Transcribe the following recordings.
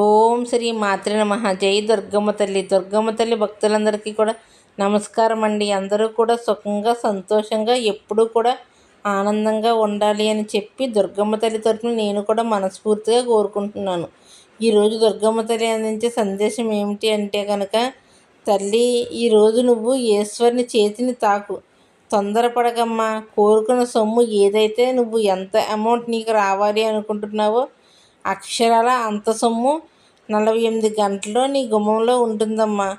ఓం శ్రీ మాతృ నమ. జై దుర్గమ్మ తల్లి. దుర్గమ్మ తల్లి భక్తులందరికీ కూడా నమస్కారం అండి. అందరూ కూడా సుఖంగా సంతోషంగా ఎప్పుడూ కూడా ఆనందంగా ఉండాలి అని చెప్పి దుర్గమ్మ తల్లి తరఫున నేను కూడా మనస్ఫూర్తిగా కోరుకుంటున్నాను. ఈరోజు దుర్గమ్మ తల్లి అందించే సందేశం ఏమిటి అంటే కనుక తల్లి ఈరోజు నువ్వు ఈశ్వరుని చేతిని తాకు. తొందరపడకమ్మా. కోరుకున్న సొమ్ము ఏదైతే నువ్వు ఎంత అమౌంట్ నీకు రావాలి అనుకుంటున్నావో అక్షరాల అంత సొమ్ము నలభై ఎనిమిది గంటల్లో నీ గుమ్మంలో ఉంటుందమ్మా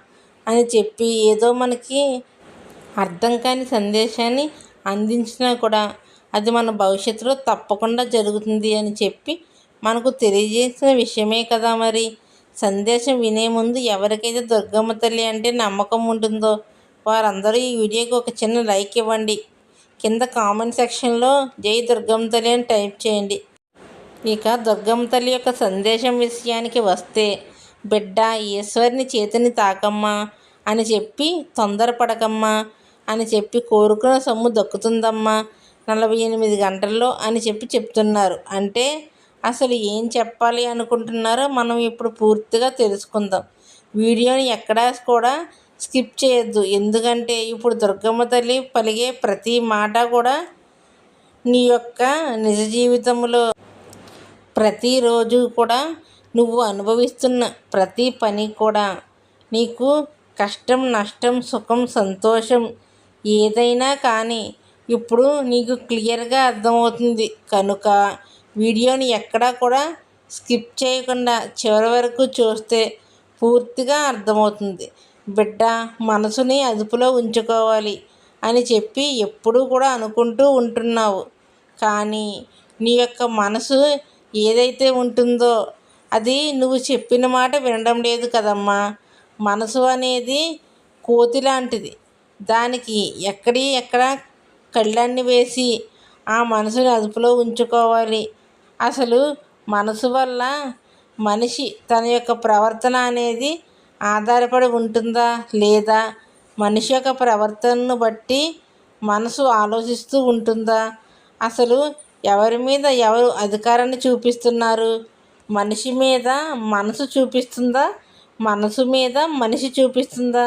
అని చెప్పి ఏదో మనకి అర్థం కాని సందేశాన్ని అందించినా కూడా అది మన భవిష్యత్తులో తప్పకుండా జరుగుతుంది అని చెప్పి మనకు తెలియజేసిన విషయమే కదా మరి. సందేశం వినే ముందు ఎవరికైతే దుర్గమ్మ తల్లి అంటే నమ్మకం ఉంటుందో వారందరూ ఈ వీడియోకి ఒక చిన్న లైక్ ఇవ్వండి. కింద కామెంట్ సెక్షన్లో జై దుర్గమ్మ తల్లి అని టైప్ చేయండి. ఇక దుర్గమ్మ తల్లి యొక్క సందేశం విషయానికి వస్తే బిడ్డ ఈశ్వరిని చేతిని తాకమ్మా అని చెప్పి తొందరపడకమ్మా అని చెప్పి కోరుకున్న సొమ్ము దక్కుతుందమ్మా నలభై ఎనిమిది గంటల్లో అని చెప్పి చెప్తున్నారు. అంటే అసలు ఏం చెప్పాలి అనుకుంటున్నారో మనం ఇప్పుడు పూర్తిగా తెలుసుకుందాం. వీడియోని ఎక్కడా కూడా స్కిప్ చేయొద్దు. ఎందుకంటే ఇప్పుడు దుర్గమ్మ తల్లి పలిగే ప్రతి మాట కూడా నీ యొక్క నిజ జీవితంలో ప్రతిరోజు కూడా నువ్వు అనుభవిస్తున్న ప్రతి పని కూడా నీకు కష్టం నష్టం సుఖం సంతోషం ఏదైనా కానీ ఇప్పుడు నీకు క్లియర్గా అర్థమవుతుంది. కనుక వీడియోని ఎక్కడా కూడా స్కిప్ చేయకుండా చివరి వరకు చూస్తే పూర్తిగా అర్థమవుతుంది. బిడ్డ మనసుని అదుపులో ఉంచుకోవాలి అని చెప్పి ఎప్పుడూ కూడా అనుకుంటూ ఉంటున్నావు. కానీ నీ యొక్క మనసు ఏదైతే ఉంటుందో అది నువ్వు చెప్పిన మాట వినడం లేదు కదమ్మా. మనసు అనేది కోతి లాంటిది. దానికి ఎక్కడి ఎక్కడ కళ్ళన్ని వేసి ఆ మనసుని అదుపులో ఉంచుకోవాలి. అసలు మనసు వల్ల మనిషి తన యొక్క ప్రవర్తన అనేది ఆధారపడి ఉంటుందా లేదా? మనిషి యొక్క ప్రవర్తనను బట్టి మనసు ఆలోచిస్తూ ఉంటుందా? అసలు ఎవరి మీద ఎవరు అధికారాన్ని చూపిస్తున్నారు? మనిషి మీద మనసు చూపిస్తుందా? మనసు మీద మనిషి చూపిస్తుందా?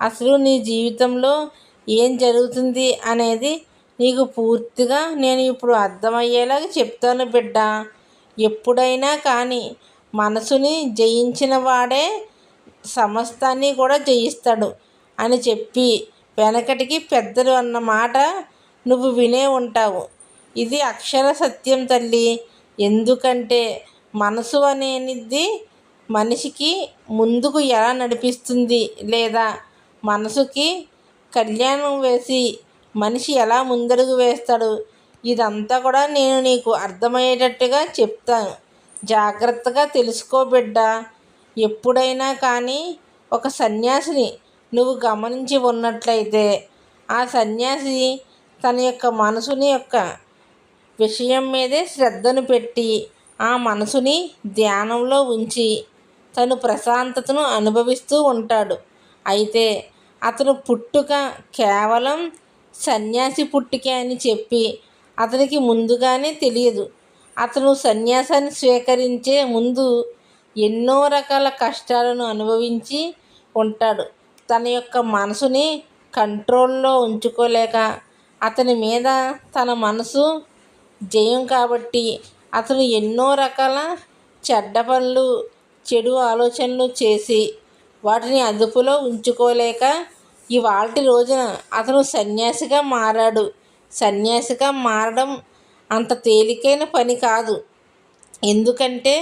అసలు నీ జీవితంలో ఏం జరుగుతుంది అనేది నీకు పూర్తిగా నేను ఇప్పుడు అర్థమయ్యేలాగా చెప్తాను బిడ్డ. ఎప్పుడైనా కానీ మనసుని జయించిన వాడే సమస్తాన్ని కూడా జయిస్తాడు అని చెప్పి వెనకటికి పెద్దలు అన్న మాట నువ్వు వినే ఉంటావు. ఇది అక్షర సత్యం తల్లి. ఎందుకంటే మనసు అనేది మనిషికి ముందుకు ఎలా నడిపిస్తుంది లేదా మనసుకి కళ్యాణం వేసి మనిషి ఎలా ముందడుగు వేస్తాడు ఇదంతా కూడా నేను నీకు అర్థమయ్యేటట్టుగా చెప్తాను. జాగ్రత్తగా తెలుసుకో బిడ్డ. ఎప్పుడైనా కానీ ఒక సన్యాసిని నువ్వు గమనించి ఉన్నట్లయితే ఆ సన్యాసి తన యొక్క మనసుని యొక్క విషయం మీదే శ్రద్ధను పెట్టి ఆ మనసుని ధ్యానంలో ఉంచి తను ప్రశాంతతను అనుభవిస్తూ ఉంటాడు. అయితే అతను పుట్టుక కేవలం సన్యాసి పుట్టుకే అని చెప్పి అతనికి ముందుగానే తెలియదు. అతను సన్యాసాన్ని స్వీకరించే ముందు ఎన్నో రకాల కష్టాలను అనుభవించి ఉంటాడు. తన యొక్క మనసుని కంట్రోల్లో ఉంచుకోలేక అతని మీద తన మనసు జయం కాబట్టి అతను ఎన్నో రకాల చెడ్డ పనులు చెడు ఆలోచనలు చేసి వాటిని అదుపులో ఉంచుకోలేక ఇవాల్టి రోజున అతను సన్యాసిగా మారాడు. సన్యాసిగా మారడం అంత తేలికైన పని కాదు. ఎందుకంటే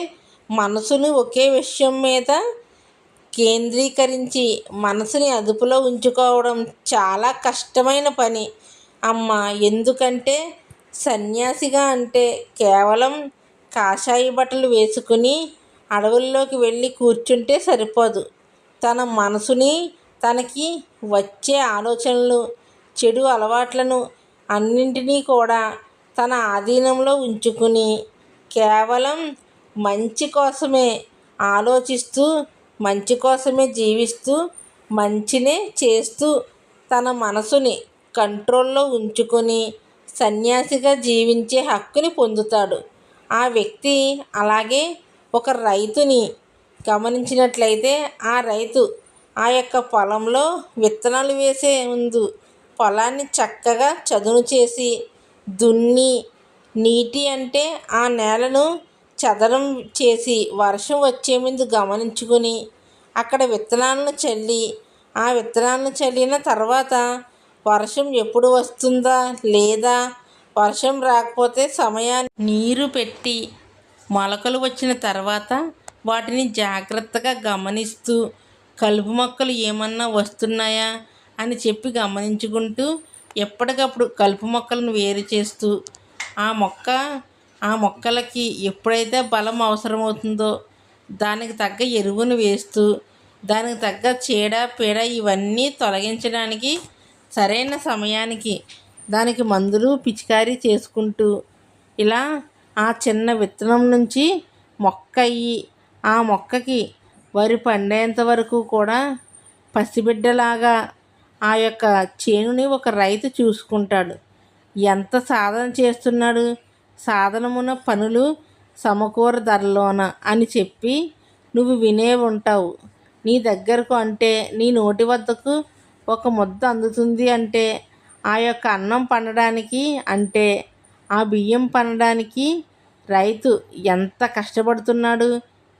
మనసును ఒకే విషయం మీద కేంద్రీకరించి మనసుని అదుపులో ఉంచుకోవడం చాలా కష్టమైన పని. అమ్మ ఎందుకంటే సన్యాసిగా అంటే కేవలం కాషాయ బట్టలు వేసుకుని అడవుల్లోకి వెళ్ళి కూర్చుంటే సరిపోదు. తన మనసుని తనకి వచ్చే ఆలోచనలు చెడు అలవాట్లను అన్నింటినీ కూడా తన ఆధీనంలో ఉంచుకుని కేవలం మంచి కోసమే ఆలోచిస్తూ మంచి కోసమే జీవిస్తూ మంచినే చేస్తూ తన మనసుని కంట్రోల్లో ఉంచుకొని సన్యాసిగా జీవించే హక్కుని పొందుతాడు. ఆ వ్యక్తి అలాగే ఒక రైతుని గమనించినట్లయితే ఆ రైతు ఆ యొక్క పొలంలో విత్తనాలు వేసే ముందు పొలాన్ని చక్కగా చదును చేసి దున్ని నీటి అంటే ఆ నేలను చదరం చేసి వర్షం వచ్చే ముందు గమనించుకొని అక్కడ విత్తనాలను చల్లి ఆ విత్తనాలను చల్లిన తర్వాత వర్షం ఎప్పుడు వస్తుందా? లేదా? వర్షం రాకపోతే సమయాన్ని నీరు పెట్టి మొలకలు వచ్చిన తర్వాత వాటిని జాగ్రత్తగా గమనిస్తూ కలుపు మొక్కలు ఏమన్నా వస్తున్నాయా అని చెప్పి గమనించుకుంటూ ఎప్పటికప్పుడు కలుపు మొక్కలను వేరు చేస్తూ ఆ మొక్క ఆ మొక్కలకి ఎప్పుడైతే బలం అవసరమవుతుందో దానికి తగ్గ ఎరువును వేస్తూ దానికి తగ్గ చీడ పీడ ఇవన్నీ తొలగించడానికి సరైన సమయానికి దానికి మందులు పిచికారీ చేసుకుంటూ ఇలా ఆ చిన్న విత్తనం నుంచి మొక్క అయ్యి ఆ మొక్కకి వరి పండేంత వరకు కూడా పసిబిడ్డలాగా ఆ యొక్క చేనుని ఒక రైతు చూసుకుంటాడు. ఎంత సాధన చేస్తున్నాడు? సాధనమున పనులు సమకూర ధరలోన అని చెప్పి నువ్వు వినే ఉంటావు. నీ దగ్గరకు అంటే నీ నోటి వద్దకు ఒక ముద్ద అందుతుంది అంటే ఆ యొక్క అన్నం పండడానికి అంటే ఆ బియ్యం పండడానికి రైతు ఎంత కష్టపడుతున్నాడు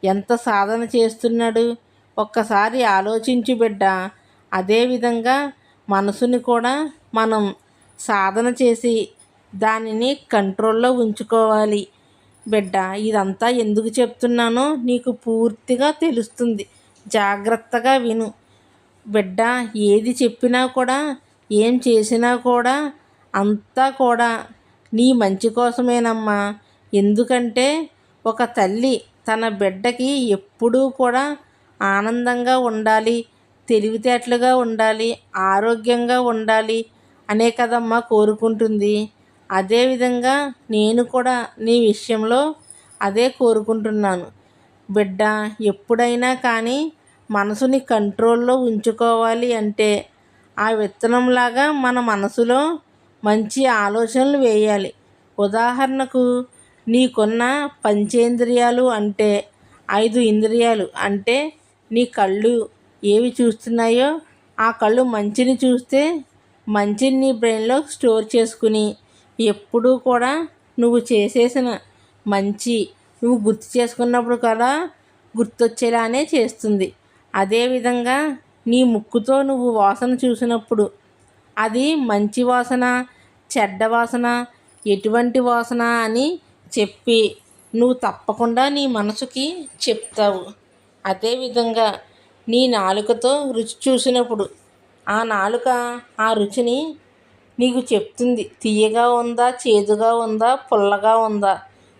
ఎంత సాధన చేస్తున్నాడు ఒక్కసారి ఆలోచించు బిడ్డ. అదేవిధంగా మనసుని కూడా మనం సాధన చేసి దానిని కంట్రోల్లో ఉంచుకోవాలి. బిడ్డ ఇదంతా ఎందుకు చెప్తున్నానో నీకు పూర్తిగా తెలుస్తుంది. జాగ్రత్తగా విను. బిడ్డ ఏది చెప్పినా కూడా ఏం చేసినా కూడా అంతా కూడా నీ మంచి కోసమేనమ్మా. ఎందుకంటే ఒక తల్లి తన బిడ్డకి ఎప్పుడూ కూడా ఆనందంగా ఉండాలి తెలివితేటలుగా ఉండాలి ఆరోగ్యంగా ఉండాలి అనే కదమ్మా కోరుకుంటుంది. అదేవిధంగా నేను కూడా నీ విషయంలో అదే కోరుకుంటున్నాను. బిడ్డ ఎప్పుడైనా కానీ మనసుని కంట్రోల్లో ఉంచుకోవాలి అంటే ఆ విత్తనంలాగా మన మనసులో మంచి ఆలోచనలు వేయాలి. ఉదాహరణకు నీకున్న పంచేంద్రియాలు అంటే ఐదు ఇంద్రియాలు అంటే నీ కళ్ళు ఏవి చూస్తున్నాయో ఆ కళ్ళు మంచిని చూస్తే మంచిని నీ బ్రెయిన్లో స్టోర్ చేసుకుని ఎప్పుడూ కూడా నువ్వు చేసేసిన మంచి నువ్వు గుర్తు చేసుకున్నప్పుడు కూడా గుర్తొచ్చేలానే చేస్తుంది. అదేవిధంగా నీ ముక్కుతో నువ్వు వాసన చూసినప్పుడు అది మంచి వాసన చెడ్డ వాసన ఎటువంటి వాసన అని చెప్పి నువ్వు తప్పకుండా నీ మనసుకి చెప్తావు. అదేవిధంగా నీ నాలుకతో రుచి చూసినప్పుడు ఆ నాలుక ఆ రుచిని నీకు చెప్తుంది. తీయగా ఉందా చేదుగా ఉందా పుల్లగా ఉందా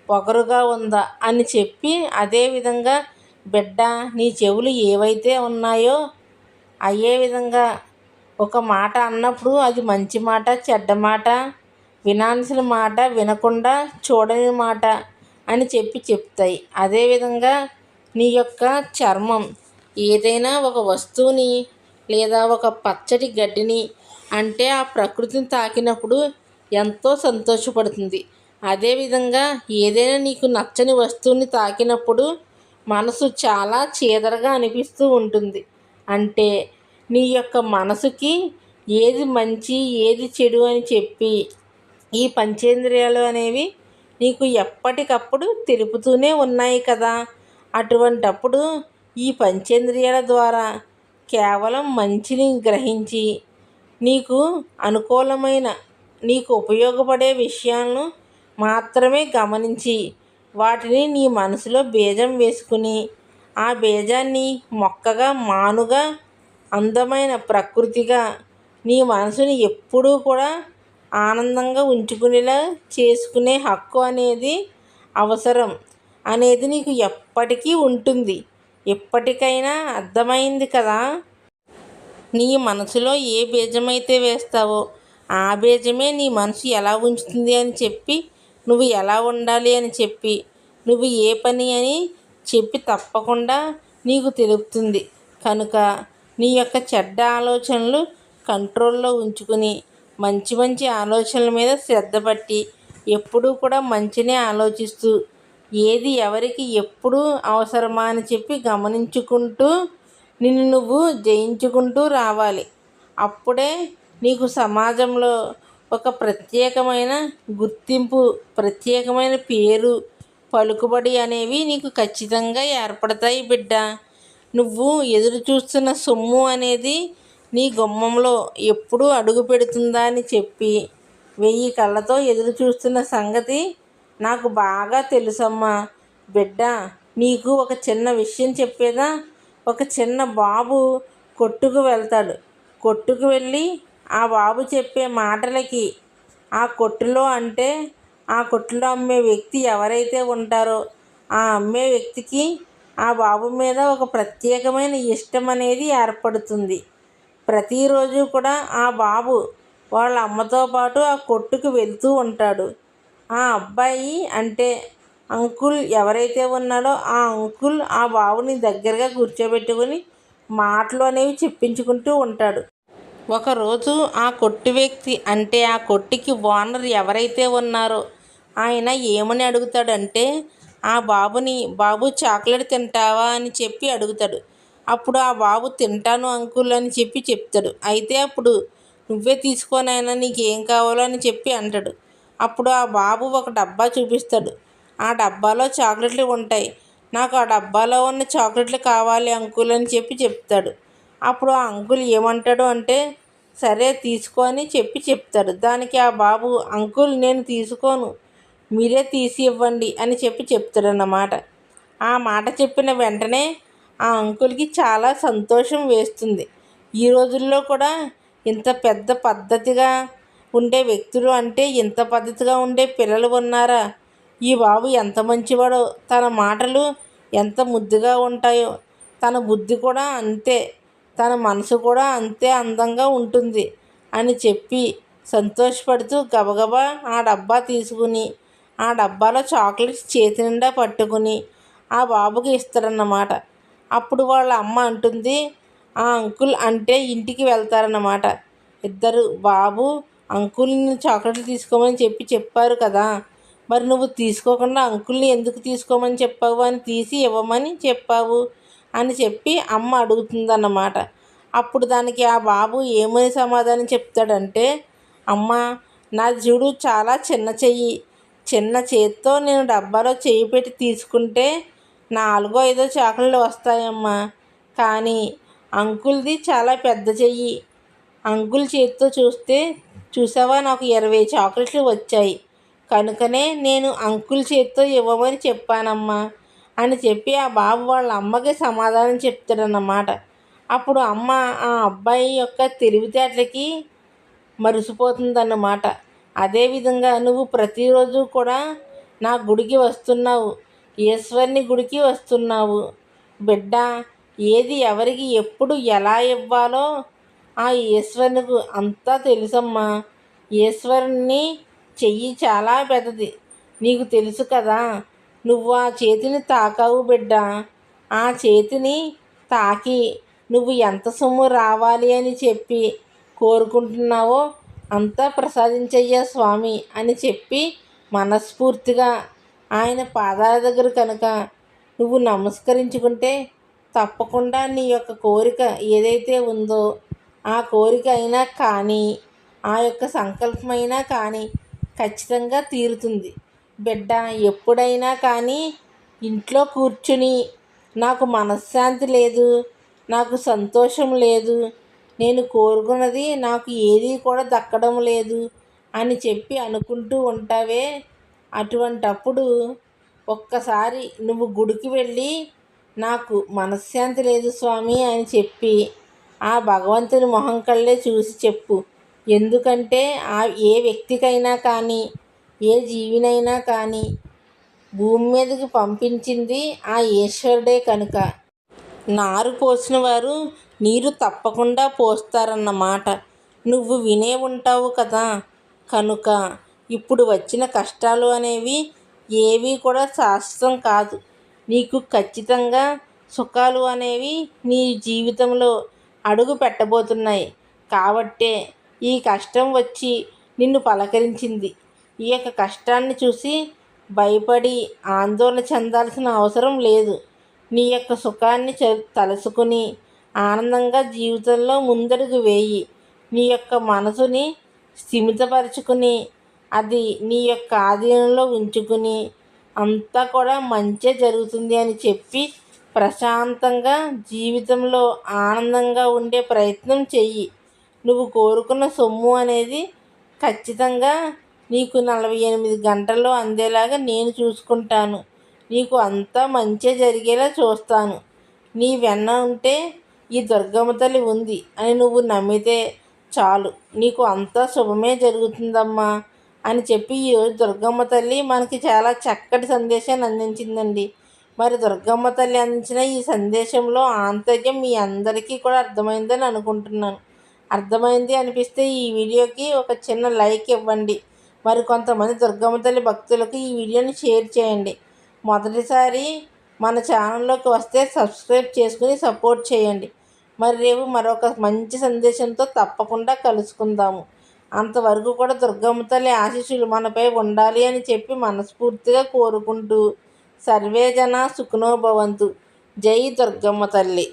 పొగరుగా ఉందా అని చెప్పి అదేవిధంగా బిడ్డ నీ చెవులు ఏవైతే ఉన్నాయో అయ్యే విధంగా ఒక మాట అన్నప్పుడు అది మంచి మాట చెడ్డ మాట వినాల్సిన మాట వినకుండా చూడని మాట అని చెప్పి చెప్తాయి. అదేవిధంగా నీ యొక్క చర్మం ఏదైనా ఒక వస్తువుని లేదా ఒక పచ్చటి గడ్డిని అంటే ఆ ప్రకృతిని తాకినప్పుడు ఎంతో సంతోషపడుతుంది. అదేవిధంగా ఏదైనా నీకు నచ్చని వస్తువుని తాకినప్పుడు మనసు చాలా చీదరగా అనిపిస్తూ ఉంటుంది. అంటే నీ యొక్క మనసుకి ఏది మంచి ఏది చెడు అని చెప్పి ఈ పంచేంద్రియాలు అనేవి నీకు ఎప్పటికప్పుడు తెలుపుతూనే ఉన్నాయి కదా. అటువంటప్పుడు ఈ పంచేంద్రియాల ద్వారా కేవలం మంచిని గ్రహించి నీకు అనుకూలమైన నీకు ఉపయోగపడే విషయాలను మాత్రమే గమనించి వాటిని నీ మనసులో బీజం వేసుకుని ఆ బీజాన్ని మొక్కగా మానుగా అందమైన ప్రకృతిగా నీ మనసుని ఎప్పుడూ కూడా ఆనందంగా ఉంచుకునేలా చేసుకునే హక్కు అనేది అవసరం అనేది నీకు ఎప్పటికీ ఉంటుంది. ఎప్పటికైనా అర్థమైంది కదా? నీ మనసులో ఏ బీజమైతే వేస్తావో ఆ బీజమే నీ మనసు ఎలా ఉంచుతుంది అని చెప్పి నువ్వు ఎలా ఉండాలి అని చెప్పి నువ్వు ఏ పని అని చెప్పి తప్పకుండా నీకు తెలుపుతుంది. కనుక నీ యొక్క చెడ్డ ఆలోచనలు కంట్రోల్లో ఉంచుకుని మంచి మంచి ఆలోచనల మీద శ్రద్ధ పట్టి ఎప్పుడూ కూడా మంచినే ఆలోచిస్తూ ఏది ఎవరికి ఎప్పుడు అవసరమా అని చెప్పి గమనించుకుంటూ నిన్ను నువ్వు జయించుకుంటూ రావాలి. అప్పుడే నీకు సమాజంలో ఒక ప్రత్యేకమైన గుర్తింపు ప్రత్యేకమైన పేరు పలుకుబడి అనేవి నీకు ఖచ్చితంగా ఏర్పడతాయి బిడ్డ. నువ్వు ఎదురు చూస్తున్న సొమ్ము అనేది నీ గుమ్మంలో ఎప్పుడు అడుగు పెడుతుందా అని చెప్పి వెయ్యి కళ్ళతో ఎదురు చూస్తున్న సంగతి నాకు బాగా తెలుసమ్మా. బిడ్డ నీకు ఒక చిన్న విషయం చెప్పేదా? ఒక చిన్న బాబు కొట్టుకు వెళ్తాడు. కొట్టుకు వెళ్ళి ఆ బాబు చెప్పే మాటలకి ఆ కొట్టులో అంటే ఆ కొట్టులో అమ్మే వ్యక్తి ఎవరైతే ఉంటారో ఆ అమ్మే వ్యక్తికి ఆ బాబు మీద ఒక ప్రత్యేకమైన ఇష్టం అనేది ఏర్పడుతుంది. ప్రతిరోజు కూడా ఆ బాబు వాళ్ళ అమ్మతో పాటు ఆ కొట్టుకు వెళ్తూ ఉంటాడు. ఆ అబ్బాయి అంటే అంకుల్ ఎవరైతే ఉన్నాడో ఆ అంకుల్ ఆ బాబుని దగ్గరగా కూర్చోబెట్టుకొని మాటలు అనేవి చెప్పించుకుంటూ ఉంటాడు. ఒకరోజు ఆ కొట్టు వ్యక్తి అంటే ఆ కొట్టుకి ఓనర్ ఎవరైతే ఉన్నారో ఆయన ఏమని అడుగుతాడంటే ఆ బాబుని బాబు చాక్లెట్ తింటావా? అని చెప్పి అడుగుతాడు. అప్పుడు ఆ బాబు తింటాను అంకుల్ అని చెప్పి చెప్తాడు. అయితే అప్పుడు నువ్వే తీసుకోనైనా నీకు ఏం కావాలో అని చెప్పి అంటాడు. అప్పుడు ఆ బాబు ఒక డబ్బా చూపిస్తాడు. ఆ డబ్బాలో చాక్లెట్లు ఉంటాయి. నాకు ఆ డబ్బాలో ఉన్న చాక్లెట్లు కావాలి అంకుల్ అని చెప్పి చెప్తాడు. అప్పుడు ఆ అంకుల్ ఏమంటాడు అంటే సరే తీసుకో అని చెప్పి చెప్తాడు. దానికి ఆ బాబు అంకుల్ నేను తీసుకోను మీరే తీసి ఇవ్వండి అని చెప్పి చెప్తాడన్నమాట. ఆ మాట చెప్పిన వెంటనే ఆ అంకుల్కి చాలా సంతోషం వేస్తుంది. ఈ రోజుల్లో కూడా ఇంత పెద్ద పద్ధతిగా ఉండే వ్యక్తులు అంటే ఇంత పద్ధతిగా ఉండే పిల్లలు ఉన్నారా? ఈ బాబు ఎంత మంచివాడో తన మాటలు ఎంత ముద్దుగా ఉంటాయో తన బుద్ధి కూడా అంతే. తన మనసు కూడా అంతే అందంగా ఉంటుంది అని చెప్పి సంతోషపడుతూ గబగబా ఆ డబ్బా తీసుకుని ఆ డబ్బాలో చాక్లెట్స్ చేతి నిండా పట్టుకుని ఆ బాబుకి ఇస్తాడన్నమాట. అప్పుడు వాళ్ళ అమ్మ అంటుంది ఆ అంకుల్ అంటే ఇంటికి వెళ్తారన్నమాట. ఇద్దరు బాబు అంకుల్ని చాక్లెట్లు తీసుకోమని చెప్పి చెప్పారు కదా. మరి నువ్వు తీసుకోకుండా అంకుల్ని ఎందుకు తీసుకోమని చెప్పావు అని తీసి ఇవ్వమని చెప్పావు. అని చెప్పి అమ్మ అడుగుతుందన్నమాట. అప్పుడు దానికి ఆ బాబు ఏమని సమాధానం చెప్తాడంటే అమ్మ నా చూడు చాలా చిన్న చెయ్యి. చిన్న చేత్తో నేను డబ్బాలో చేయి పెట్టి తీసుకుంటే నాలుగో ఐదో చాకులు వస్తాయమ్మా. కానీ అంకుల్ది చాలా పెద్ద చెయ్యి. అంకుల్ చేతితో చూస్తే చూసావా నాకు ఇరవై చాక్లెట్లు వచ్చాయి. కనుకనే నేను అంకుల్ చేతితో ఇవ్వమని చెప్పానమ్మా. అని చెప్పి ఆ బాబు వాళ్ళ అమ్మకి సమాధానం చెప్తాడన్నమాట. అప్పుడు అమ్మ ఆ అబ్బాయి యొక్క తెలివితేటలకి మరిసిపోతుందన్నమాట. అదేవిధంగా నువ్వు ప్రతిరోజు కూడా నా గుడికి వస్తున్నావు. ఈశ్వరుని గుడికి వస్తున్నావు. బిడ్డ ఏది ఎవరికి ఎప్పుడు ఎలా ఇవ్వాలో ఆ ఈశ్వరునికి అంతా తెలుసమ్మా. ఈశ్వరుని చెయ్యి చాలా పెద్దది. నీకు తెలుసు కదా నువ్వు ఆ చేతిని తాకావు బిడ్డ. ఆ చేతిని తాకి. నువ్వు ఎంత సొమ్ము రావాలి అని చెప్పి కోరుకుంటున్నావో అంతా ప్రసాదించయ్యా స్వామి అని చెప్పి మనస్ఫూర్తిగా ఆయన పాదాల దగ్గర కనుక నువ్వు నమస్కరించుకుంటే తప్పకుండా నీ యొక్క కోరిక ఏదైతే ఉందో ఆ కోరిక అయినా కానీ ఆ యొక్క సంకల్పమైనా కానీ ఖచ్చితంగా తీరుతుంది. బిడ్డ ఎప్పుడైనా కానీ ఇంట్లో కూర్చుని నాకు మనశ్శాంతి లేదు నాకు సంతోషం లేదు నేను కోరుకున్నది నాకు ఏదీ కూడా దక్కడం లేదు అని చెప్పి అనుకుంటూ ఉంటావే. అటువంటప్పుడు ఒక్కసారి నువ్వు గుడికి వెళ్ళి నాకు మనశ్శాంతి లేదు స్వామి అని చెప్పి ఆ భగవంతుని మొహం కళ్ళే చూసి చెప్పు. ఎందుకంటే ఆ ఏ వ్యక్తికైనా కానీ ఏ జీవినైనా కానీ భూమి మీదకి పంపించింది ఆ ఈశ్వరుడే కనుక. నారు పోసిన వారు నీరు తప్పకుండా పోస్తారన్నమాట. నువ్వు వినే ఉంటావు కదా. కనుక ఇప్పుడు వచ్చిన కష్టాలు అనేవి ఏవి కూడా శాశ్వతం కాదు. నీకు ఖచ్చితంగా సుఖాలు అనేవి నీ జీవితంలో అడుగు పెట్టబోతున్నాయి. కాబట్టే ఈ కష్టం వచ్చి నిన్ను పలకరించింది. ఈ యొక్క కష్టాన్ని చూసి భయపడి ఆందోళన చెందాల్సిన అవసరం లేదు. నీ యొక్క సుఖాన్ని తలుసుకుని ఆనందంగా జీవితంలో ముందడుగు వేయి. నీ యొక్క మనసుని స్థిమితపరచుకుని అది నీ యొక్క ఆధీనంలో ఉంచుకుని అంతా కూడా మంచే జరుగుతుంది అని చెప్పి ప్రశాంతంగా జీవితంలో ఆనందంగా ఉండే ప్రయత్నం చెయ్యి. నువ్వు కోరుకున్న సొమ్ము అనేది ఖచ్చితంగా నీకు నలభై ఎనిమిది గంటల్లో అందేలాగా నేను చూసుకుంటాను. నీకు అంతా మంచే జరిగేలా చూస్తాను. నీ వెన్న ఉంటే ఈ దుర్గమ్మ తల్లి ఉంది అని నువ్వు నమ్మితే చాలు. నీకు అంతా శుభమే జరుగుతుందమ్మా అని చెప్పి ఈరోజు దుర్గమ్మ తల్లి మనకి చాలా చక్కటి సందేశాన్ని అందించిందండి. మరి దుర్గమ్మ తల్లి అందించిన ఈ సందేశంలో ఆంతర్యం మీ అందరికీ కూడా అర్థమైందని అనుకుంటున్నాను. అర్థమైంది అనిపిస్తే ఈ వీడియోకి ఒక చిన్న లైక్ ఇవ్వండి. మరి కొంతమంది దుర్గమ్మ తల్లి భక్తులకు ఈ వీడియోని షేర్ చేయండి. మొదటిసారి మన ఛానల్లోకి వస్తే సబ్స్క్రైబ్ చేసుకుని సపోర్ట్ చేయండి. మరి రేపు మరొక మంచి సందేశంతో తప్పకుండా కలుసుకుందాము. అంతవరకు కూడా దుర్గమ్మ తల్లి ఆశీస్సులు మనపై ఉండాలి అని చెప్పి మనస్ఫూర్తిగా కోరుకుంటూ సర్వేజన సుఖనోభవంతు జై దుర్గమ్మ తల్లి.